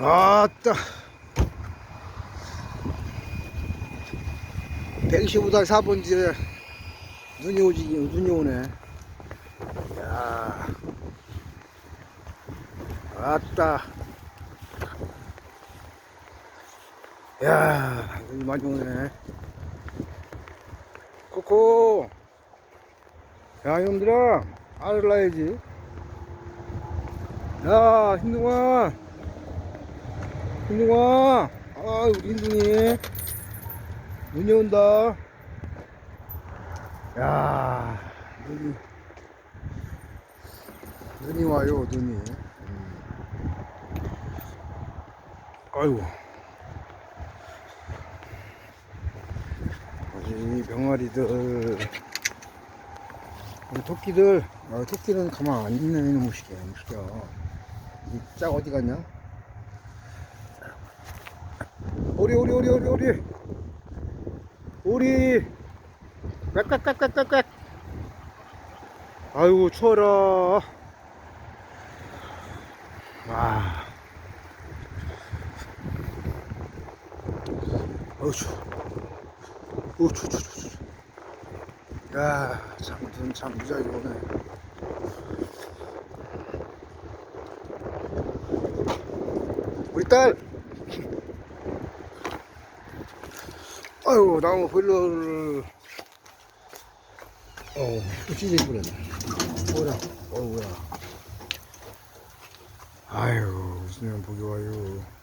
아따. 115달 4번지에 눈이 오지 눈이 오네. 야. 아따. 야 눈이 많이 오네. 코코. 야 이놈들아. 알을 낳아야지. 야 흰둥아 흰둥아. 아 우리 흰둥이. 눈이 온다. 야 눈이. 눈이 와요 눈이. 음. 아이고. 이 병아리들. 이 토끼들. 아, 토끼는 가만 안 있네 이놈의 새끼야 이놈의 새끼야 이짝 어디 갔냐 오리 오리 오리 오리 오리. 오리. 깍깍깍깍깍깍. 아이고 추워라. 와 어우 추워. 어우 추워 추워 추워. 야 잠든 참 무지하게 오네. 우리 딸 아유 나무 보일러를. 어우 또 찢어져 버렸네. 뭐야? 어우야? 아유 무슨 년 보기 와요 아